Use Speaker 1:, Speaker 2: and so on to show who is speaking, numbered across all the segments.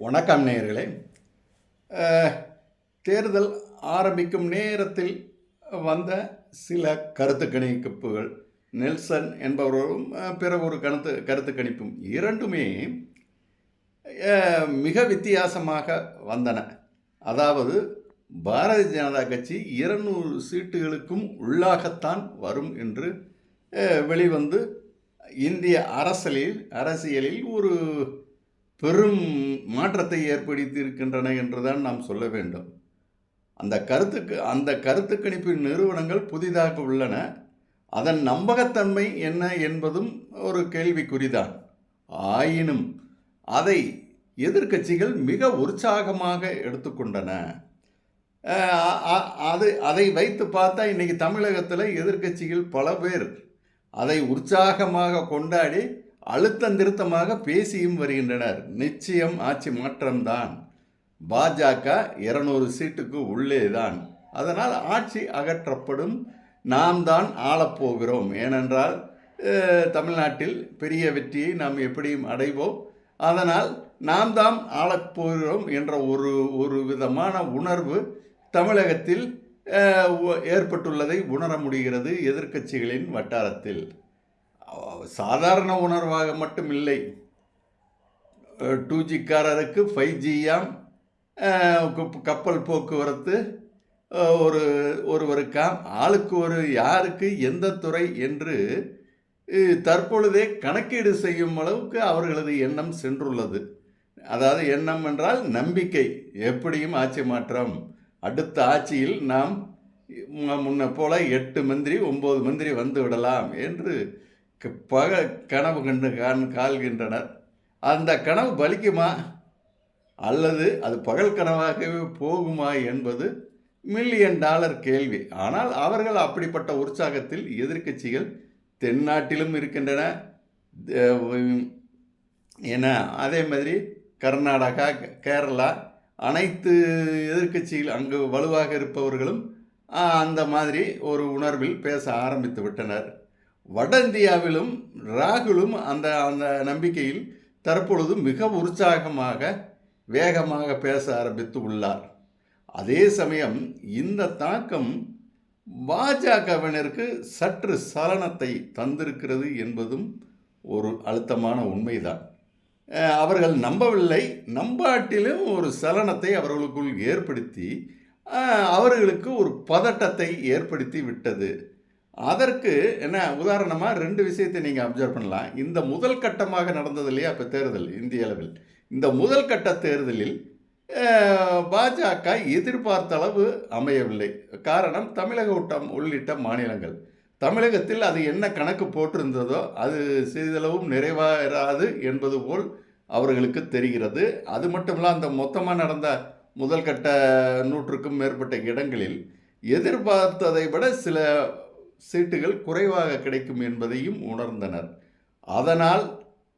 Speaker 1: வணக்கம் நேயர்களே. தேர்தல் ஆரம்பிக்கும் நேரத்தில் வந்த சில கருத்து கணிப்புகள். நெல்சன் என்பவரும் பிற ஒரு கருத்து கருத்து கணிப்பும் இரண்டுமே மிக வித்தியாசமாக வந்தன. அதாவது பாரதிய ஜனதா கட்சி இருநூறு சீட்டுகளுக்கும் உள்ளாகத்தான் வரும் என்று வெளிவந்து இந்திய அரசியலில் அரசியலில் ஒரு பெரும் மாற்றத்தை ஏற்படுத்தியிருக்கின்றன என்றுதான் நாம் சொல்ல வேண்டும். அந்த கருத்துக்கு அந்த கருத்து கணிப்பின் நிறுவனங்கள் புதிதாக உள்ளன. அதன் நம்பகத்தன்மை என்ன என்பதும் ஒரு கேள்விக்குறிதான். ஆயினும் அதை எதிர்க்கட்சிகள் மிக உற்சாகமாக எடுத்துக்கொண்டன. அது அதை வைத்து பார்த்தா இன்றைக்கி தமிழகத்தில் எதிர்க்கட்சிகள் பல பேர் அதை உற்சாகமாக கொண்டாடி அழுத்தம் திருத்தமாக பேசியும் வருகின்றனர். நிச்சயம் ஆட்சி மாற்றம்தான். பாஜக இருநூறு சீட்டுக்கு உள்ளே தான் அதனால் ஆட்சி அகற்றப்படும். நாம் தான் ஆளப்போகிறோம். ஏனென்றால் தமிழ்நாட்டில் பெரிய வெற்றியை நாம் எப்படியும் அடைவோம். அதனால் நாம் தான் ஆளப்போகிறோம் என்ற ஒரு ஒரு விதமான உணர்வு தமிழகத்தில் ஏற்பட்டுள்ளதை உணர முடிகிறது எதிர்க்கட்சிகளின் வட்டாரத்தில். சாதாரண உணர்வாக மட்டும் இல்லை டூ ஜிக்காரருக்கு ஃபைவ் ஜியாம் கப்பல் போக்குவரத்து ஒரு ஒருவருக்காம். ஆளுக்கு ஒரு யாருக்கு எந்த துறை என்று தற்பொழுதே கணக்கீடு செய்யும் அளவுக்கு அவர்களது எண்ணம் சென்றுள்ளது. அதாவது எண்ணம் என்றால் நம்பிக்கை. எப்படியும் ஆட்சி மாற்றம். அடுத்த ஆட்சியில் நாம் முன்ன போல எட்டு மந்திரி ஒம்பது மந்திரி வந்து விடலாம் என்று பக கனவு கண்டு காண் கால்கின்றனர். அந்த கனவு பலிக்குமா? அல்லது அது பகல் கனவாகவே போகுமா என்பது மில்லியன் டாலர் கேள்வி. ஆனால் அவர்கள் அப்படிப்பட்ட உற்சாகத்தில் எதிர்க்கட்சிகள் தென்னாட்டிலும் இருக்கின்றன. என ஏன்னா அதே மாதிரி கர்நாடகா கேரளா அனைத்து எதிர்க்கட்சிகள் அங்கு வலுவாக இருப்பவர்களும் அந்த மாதிரி ஒரு உணர்வில் பேச ஆரம்பித்து விட்டனர். வட இந்தியாவிலும் ராகுலும் அந்த அந்த நம்பிக்கையில் தற்பொழுது மிக உற்சாகமாக வேகமாக பேச ஆரம்பித்து உள்ளார். அதே சமயம் இந்த தாக்கம் பாஜகவினருக்கு சற்று சலனத்தை தந்திருக்கிறது என்பதும் ஒரு அழுத்தமான உண்மைதான். அவர்கள் நம்பவில்லை நம்பாட்டிலும் ஒரு சலனத்தை அவர்களுக்குள் ஏற்படுத்தி அவர்களுக்கு ஒரு பதட்டத்தை ஏற்படுத்தி விட்டது. அதற்கு என்ன உதாரணமாக ரெண்டு விஷயத்தை நீங்கள் அப்சர்வ் பண்ணலாம். இந்த முதல் கட்டமாக நடந்தது இல்லையா? இப்போ தேர்தல் இந்திய அளவில். இந்த முதல் கட்ட தேர்தலில் பாஜக எதிர்பார்த்த அளவு அமையவில்லை. காரணம் தமிழக ஊட்டம் உள்ளிட்ட மாநிலங்கள். தமிழகத்தில் அது என்ன கணக்கு போட்டிருந்ததோ அது சிறிதளவும் நிறைவேறாது என்பது போல் அவர்களுக்கு தெரிகிறது. அது மட்டும் இல்லை அந்த மொத்தமாக நடந்த முதல் கட்ட நூற்றுக்கும் மேற்பட்ட இடங்களில் எதிர்பார்த்ததை விட சில சீட்டுகள் குறைவாக கிடைக்கும் என்பதையும் உணர்ந்தனர். அதனால்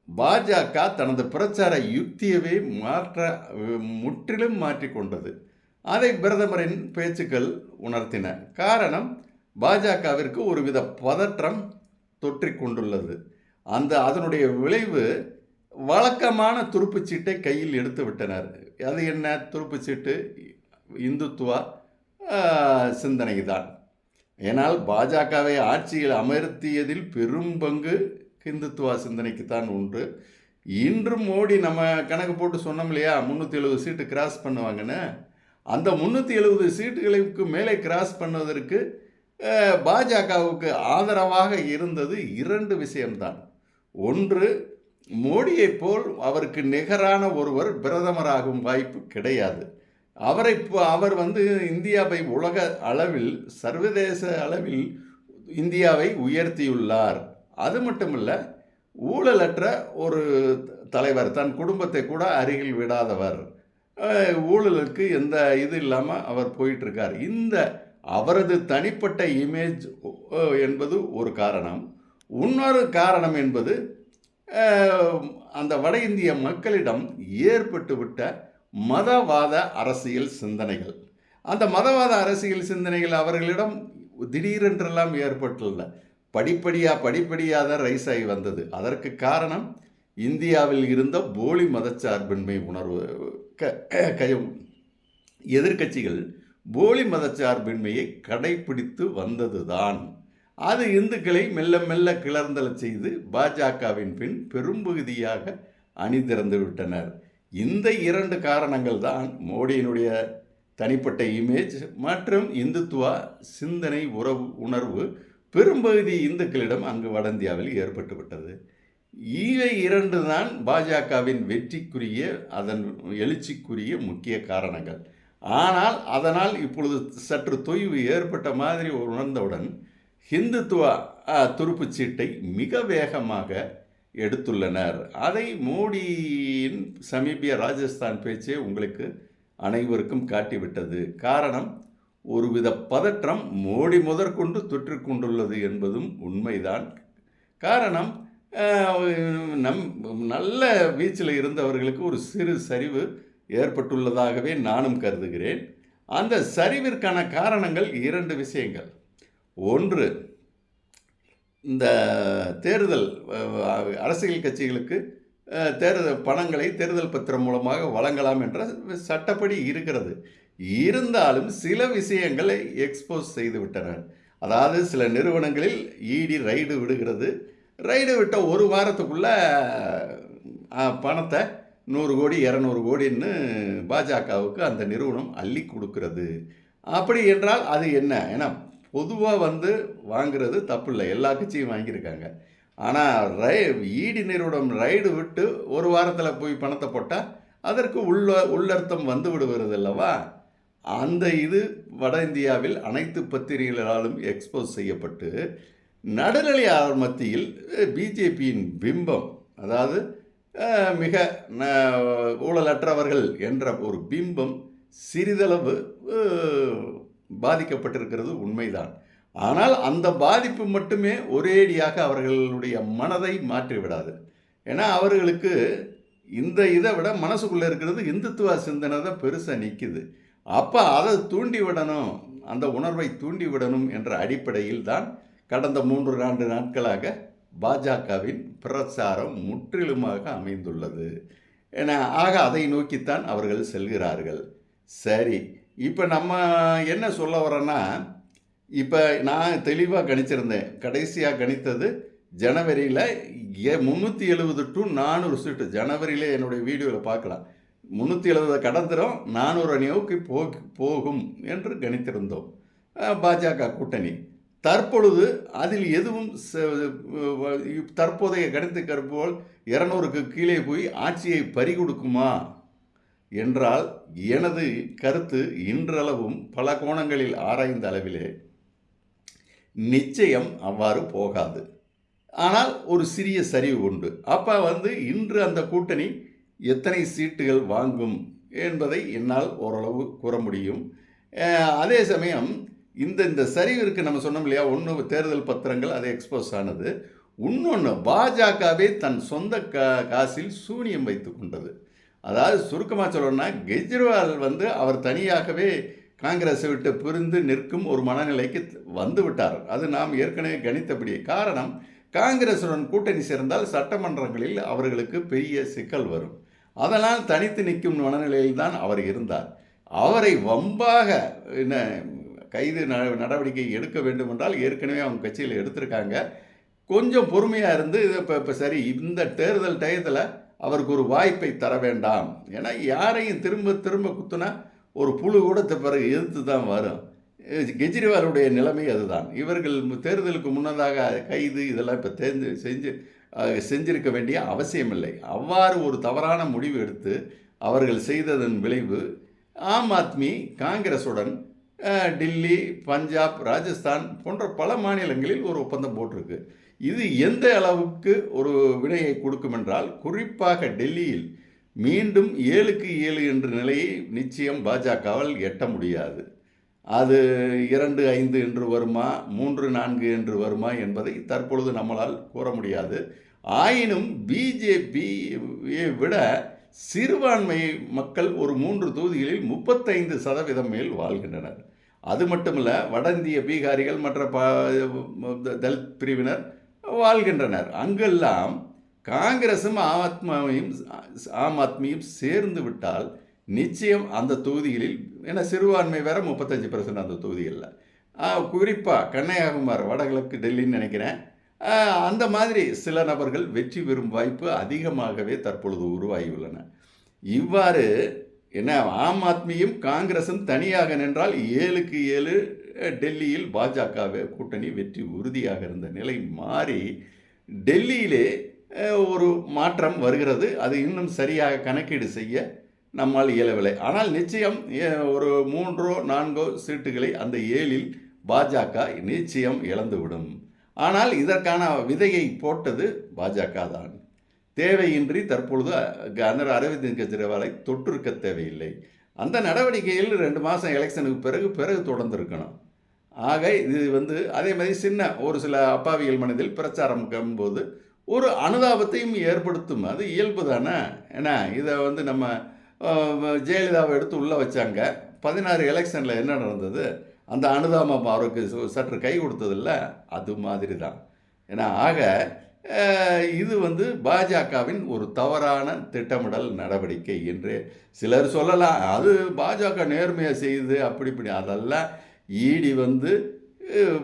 Speaker 1: பாஜக தனது பிரச்சார யுக்தியவே மாற்ற முற்றிலும் மாற்றிக்கொண்டது அதை பிரதமரின் பேச்சுக்கள் உணர்த்தின. காரணம் பாஜகவிற்கு ஒருவித பதற்றம் தொற்றிக்கொண்டுள்ளது அந்த அதனுடைய விளைவு வழக்கமான துருப்புச்சீட்டை கையில் எடுத்து விட்டனர். அது என்ன? துருப்புச்சீட்டு இந்துத்துவா சிந்தனை தான் ஏனால் பாஜகவை ஆட்சியில் அமர்த்தியதில் பெரும் பங்கு ஹிந்துத்துவா சிந்தனைக்கு தான் உண்டு. இன்று மோடி நம்ம கணக்கு போட்டு சொன்னோம் இல்லையா முந்நூற்றி எழுபது சீட்டு கிராஸ் பண்ணுவாங்கன்னு. அந்த முந்நூற்றி எழுபது சீட்டுகளுக்கு மேலே கிராஸ் பண்ணுவதற்கு பாஜகவுக்கு ஆதரவாக இருந்தது இரண்டு விஷயம்தான். ஒன்று மோடியைப் போல் அவருக்கு நிகரான ஒருவர் பிரதமராகும் வாய்ப்பு கிடையாது. அவரை இப்போ அவர் வந்து இந்தியாவை உலக அளவில் சர்வதேச அளவில் இந்தியாவை உயர்த்தியுள்ளார். அது மட்டுமல்ல ஊழலற்ற ஒரு தலைவர் தன் குடும்பத்தை கூட அருகில் விடாதவர். ஊழலுக்கு எந்த இது இல்லாமல் அவர் போயிட்டுருக்கார். இந்த அவரது தனிப்பட்ட இமேஜ் என்பது ஒரு காரணம். இன்னொரு காரணம் என்பது அந்த வட இந்திய மக்களிடம் ஏற்பட்டுவிட்ட மதவாத அரசியல் சிந்தனைகள். அந்த மதவாத அரசியல் சிந்தனைகள் அவர்களிடம் திடீரென்றெல்லாம் ஏற்பட்டுள்ள. படிப்படியாக படிப்படியாக தான் ரைஸ் ஆகி வந்தது. அதற்கு காரணம் இந்தியாவில் இருந்த போலி மதச்சார்பின்மை உணர்வு க கயம் எதிர்க்கட்சிகள் போலி மதச்சார்பின்மையை கடைபிடித்து வந்ததுதான். அது இந்துக்களை மெல்ல மெல்ல கிளர்ந்தலச் செய்து பாஜகவின் பின் பெரும்பகுதியாக அணிதிறந்து விட்டனர். இந்த இரண்டு காரணங்கள் தான் மோடியினுடைய தனிப்பட்ட இமேஜ் மற்றும் இந்துத்துவா சிந்தனை உறவு உணர்வு பெரும்பகுதி இந்துக்களிடம் அங்கு வட இந்தியாவில் இவை இரண்டு தான் பாஜகவின் வெற்றிக்குரிய அதன் எழுச்சிக்குரிய முக்கிய காரணங்கள். ஆனால் அதனால் இப்பொழுது சற்று தொய்வு ஏற்பட்ட மாதிரி உணர்ந்தவுடன் ஹிந்துத்துவ துருப்புச்சீட்டை மிக வேகமாக எடுத்துள்ளனர். அதை மோடியின் சமீபிய ராஜஸ்தான் பேச்சே உங்களுக்கு அனைவருக்கும் காட்டிவிட்டது. காரணம் ஒருவித பதற்றம் மோடி முதற்கொண்டு தொற்று கொண்டுள்ளது என்பதும் உண்மைதான். காரணம் நம் நல்ல வீச்சில் இருந்தவர்களுக்கு ஒரு சிறு சரிவு ஏற்பட்டுள்ளதாகவே நானும் கருதுகிறேன். அந்த சரிவிற்கான காரணங்கள் இரண்டு விஷயங்கள். ஒன்று இந்த தேர்தல் அரசியல் கட்சிகளுக்கு தேர்தல் பணங்களை தேர்தல் பத்திரம் மூலமாக வழங்கலாம் என்ற சட்டப்படி இருக்கிறது. இருந்தாலும் சில விஷயங்களை எக்ஸ்போஸ் செய்து விட்டனர். அதாவது சில நிறுவனங்களில் இடி ரைடு விடுகிறது. ரைடு விட்ட ஒரு வாரத்துக்குள்ளே பணத்தை நூறு கோடி இரநூறு கோடின்னு பாஜகவுக்கு அந்த நிறுவனம் அள்ளி கொடுக்கிறது. அப்படி என்றால் அது என்ன? ஏன்னா பொதுவாக வந்து வாங்குறது தப்பு இல்லை எல்லா கட்சியும் வாங்கியிருக்காங்க. ஆனால் ரை ஈடி நிறுவனம் ரைடு விட்டு ஒரு வாரத்தில் போய் பணத்தை போட்டால் அதற்கு உள்ள உள்ளர்த்தம் வந்து விடுவது அல்லவா? அந்த இது வட இந்தியாவில் அனைத்து பத்திரிகைகளாலும் எக்ஸ்போஸ் செய்யப்பட்டு நடுநிலையாளர் மத்தியில் பிஜேபியின் பிம்பம் அதாவது மிக ஊழலற்றவர்கள் என்ற ஒரு பிம்பம் சிறிதளவு பாதிக்கப்பட்டிருக்கிறது உண்மைதான். ஆனால் அந்த பாதிப்பு மட்டுமே ஒரேடியாக அவர்களுடைய மனதை மாற்றிவிடாது. ஏன்னா அவர்களுக்கு இந்த இதை விட மனசுக்குள்ளே இருக்கிறது இந்துத்துவ சிந்தனை தான் பெருசாக நிற்கிது அப்போ அதை தூண்டி விடணும் அந்த உணர்வை தூண்டி விடணும் என்ற அடிப்படையில் தான் கடந்த மூன்று நான்கு நாட்களாக பாஜகவின் பிரச்சாரம் முற்றிலுமாக அமைந்துள்ளது. என ஆக அதை நோக்கித்தான் அவர்கள் செல்கிறார்கள். சரி இப்போ நம்ம என்ன சொல்ல வரோன்னா இப்போ நான் தெளிவாக கணிச்சிருந்தேன். கடைசியாக கணித்தது ஜனவரியில் ஏ முந்நூற்றி எழுபது டு நானூறு சீட்டு ஜனவரியில் என்னுடைய வீடியோவில் பார்க்கலாம். முந்நூற்றி எழுபதை கடந்துடும் நானூறு அணியோக்கு போ போகும் என்று கணித்திருந்தோம். பாஜக கூட்டணி. தற்பொழுது அதில் எதுவும் தற்போதைய கணித்து கருப்போல் இரநூறுக்கு கீழே போய் ஆட்சியை பறிகொடுக்குமா? என்றால் எனது கருத்து இன்றளவும் பல கோணங்களில் ஆராய்ந்த அளவிலே நிச்சயம் அவ்வாறு போகாது. ஆனால் ஒரு சிறிய சரிவு உண்டு. அப்போ வந்து இன்று அந்த கூட்டணி எத்தனை சீட்டுகள் வாங்கும் என்பதை என்னால் ஓரளவு கூற முடியும். அதே சமயம் இந்த இந்த சரிவிற்கு நம்ம சொன்னோம் இல்லையா ஒன்று தேர்தல் பத்திரங்கள் அது எக்ஸ்போஸ் ஆனது. இன்னொன்று பாஜகவே தன் சொந்த கா காசில் சூனியம் வைத்து கொண்டது. அதாவது சுருக்கமாக சொல்லணும்னா கெஜ்ரிவால் வந்து அவர் தனியாகவே காங்கிரஸை விட்டு பிரிந்து நிற்கும் ஒரு மனநிலைக்கு வந்து விட்டார். அது நாம் ஏற்கனவே கணித்தபடி காரணம் காங்கிரசுடன் கூட்டணி சேர்ந்தால் சட்டமன்றங்களில் அவர்களுக்கு பெரிய சிக்கல் வரும். அதனால் தனித்து நிற்கும் மனநிலையில் தான் அவர் இருந்தார். அவரை வம்பாக என்ன கைது நடவடிக்கை எடுக்க வேண்டும் என்றால் ஏற்கனவே அவங்க கட்சியில் எடுத்திருக்காங்க. கொஞ்சம் பொறுமையாக இருந்து இப்போ இப்போ சரி இந்த தேர்தல் டயத்தில் அவருக்கு ஒரு வாய்ப்பை தர வேண்டாம். ஏன்னா யாரையும் திரும்ப திரும்ப குத்துனா ஒரு புழு கூட பிறகு எதிர்த்து தான் வரும். கெஜ்ரிவாலுடைய நிலைமை அதுதான். இவர்கள் தேர்தலுக்கு முன்னதாக கைது இதெல்லாம் இப்போ தேர்ந்து செஞ்சு செஞ்சிருக்க வேண்டிய அவசியமில்லை. அவ்வாறு ஒரு தவறான முடிவு எடுத்து அவர்கள் செய்ததன் விளைவு ஆம் ஆத்மி காங்கிரஸுடன் டில்லி பஞ்சாப் ராஜஸ்தான் போன்ற பல மாநிலங்களில் ஒரு ஒப்பந்தம் போட்டிருக்கு. இது எந்த அளவுக்கு ஒரு வினையை கொடுக்கும் என்றால் குறிப்பாக டெல்லியில் மீண்டும் ஏழுக்கு ஏழு என்ற நிலையை நிச்சயம் பாஜகவால் எட்ட முடியாது. அது இரண்டு ஐந்து என்று வருமா மூன்று நான்கு என்று வருமா என்பதை தற்பொழுது நம்மளால் கூற முடியாது. ஆயினும் பிஜேபியை விட சிறுபான்மை மக்கள் ஒரு மூன்று தொகுதிகளில் முப்பத்தைந்து சதவீதம் மேல் வாழ்கின்றனர். அது மட்டுமல்ல வட இந்திய பீகாரிகள் மற்ற ப தலித் பிரிவினர் வாழ்கின்றனர். அங்கெல்லாம் காங்கிரஸும் ஆம் ஆத்மாவையும் ஆம் ஆத்மியும் சேர்ந்து விட்டால் நிச்சயம் அந்த தொகுதிகளில் ஏன்னா சிறுபான்மை வேற முப்பத்தஞ்சு பர்சன்ட் அந்த தொகுதிகளில். குறிப்பாக கண்ணையாகுமார் வடகிழக்கு டெல்லின்னு நினைக்கிறேன். அந்த மாதிரி சில நபர்கள் வெற்றி பெறும் வாய்ப்பு அதிகமாகவே தற்பொழுது உருவாகியுள்ளன இவ்வாறு என்ன ஆம் ஆத்மியும் காங்கிரசும் தனியாக நின்றால் ஏழுக்கு ஏழு டெல்லியில் பாஜகவே கூட்டணி வெற்றி உறுதியாக இருந்த நிலை மாறி டெல்லியிலே ஒரு மாற்றம் வருகிறது. அது இன்னும் சரியாக கணக்கீடு செய்ய நம்மால் இயலவில்லை. ஆனால் நிச்சயம் ஒரு மூன்றோ நான்கோ சீட்டுகளை அந்த ஏழில் பாஜக நிச்சயம் இழந்துவிடும். ஆனால் இதற்கான விதையை போட்டது பாஜக தான். தேவையின்றி தற்பொழுது அந்த அரவிந்த் கெஜ்ரிவாலை தொற்றிருக்க தேவையில்லை. அந்த நடவடிக்கையில் ரெண்டு மாதம் எலெக்ஷனுக்கு பிறகு பிறகு தொடர்ந்துருக்கணும். ஆக இது வந்து அதே மாதிரி சின்ன ஒரு சில அப்பாவிகள் மனதில் பிரச்சாரம் போது ஒரு அனுதாபத்தையும் ஏற்படுத்தும். அது இயல்பு தானே? ஏன்னா இதை வந்து நம்ம ஜெயலலிதாவை எடுத்து உள்ளே வச்சாங்க. பதினாறு எலெக்ஷனில் என்ன நடந்தது? அந்த அனுதாபம் அவருக்கு சு- சற்று கை கொடுத்ததில்ல. அது மாதிரி தான் ஏன்னா ஆக இது வந்து பாஜகவின் ஒரு தவறான திட்டமிடல் நடவடிக்கை என்று சிலர் சொல்லலாம். அது பாஜக நேர்மையாக செய்யுது அப்படி இப்படி அதெல்லாம் ஈடி வந்து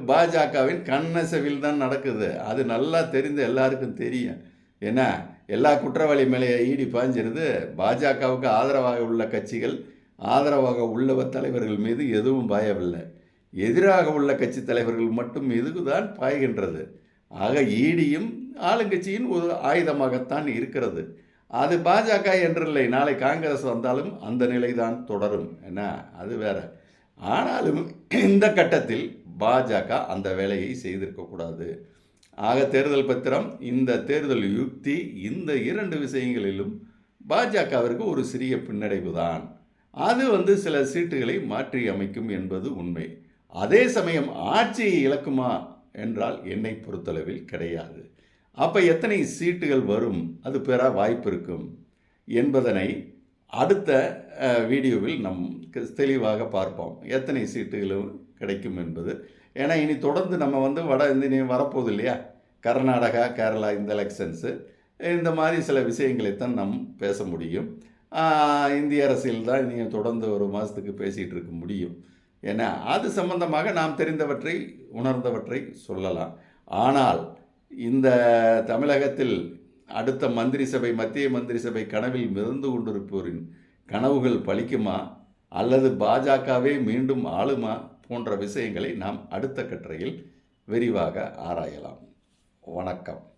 Speaker 1: பாஜகவின் கண்ணசவில் தான் நடக்குது. அது நல்லா தெரிந்து எல்லாருக்கும் தெரியும். ஏன்னா எல்லா குற்றவாளி மேலே ஈடி பாஞ்சிருது. பாஜகவுக்கு ஆதரவாக உள்ள கட்சிகள் ஆதரவாக உள்ள தலைவர்கள் மீது எதுவும் பாயவில்லை. எதிராக உள்ள கட்சி தலைவர்கள் மட்டும் இதுதான் பாய்கின்றது. ஆக ஈடியும் ஆளுங்கட்சியின் ஒரு ஆயுதமாகத்தான் இருக்கிறது. அது பாஜக என்றில்லை. நாளை காங்கிரஸ் வந்தாலும் அந்த நிலைதான் தொடரும். என்ன அது வேற. ஆனாலும் இந்த கட்டத்தில் பாஜக அந்த வேலையை செய்திருக்கக்கூடாது ஆக தேர்தல் பத்திரம் இந்த தேர்தல் யுக்தி இந்த இரண்டு விஷயங்களிலும் பாஜகவிற்கு ஒரு சிறிய பின்னடைவு தான் அது வந்து சில சீட்டுகளை மாற்றி அமைக்கும் என்பது உண்மை. அதே சமயம் ஆட்சியை இழக்குமா என்றால் என்னை பொறுத்தளவில் கிடையாது. அப்போ எத்தனை சீட்டுகள் வரும்? அது பெற வாய்ப்பு இருக்கும். என்பதனை அடுத்த வீடியோவில் நம் தெளிவாக பார்ப்போம். எத்தனை சீட்டுகளும் கிடைக்கும் என்பது. ஏன்னா இனி தொடர்ந்து நம்ம வந்து வட இனி வரப்போகுது இல்லையா? கர்நாடகா கேரளா இந்த எலெக்ஷன்ஸு இந்த மாதிரி சில விஷயங்களைத்தான் நாம் பேச முடியும். இந்திய அரசியல் தான் நீங்கள் தொடர்ந்து ஒரு மாதத்துக்கு பேசிகிட்டு இருக்க முடியும். ஏன்னா அது சம்பந்தமாக நாம் தெரிந்தவற்றை உணர்ந்தவற்றை சொல்லலாம். ஆனால் இந்த தமிழகத்தில் அடுத்த மந்திரி சபை மத்திய மந்திரி சபை கனவில் மிதந்து கொண்டிருப்போரின் கனவுகள் பழிக்குமா அல்லது பாஜகவே மீண்டும் ஆளுமா போன்ற விஷயங்களை நாம் அடுத்த கட்டுரையில் விரிவாக ஆராயலாம். வணக்கம்.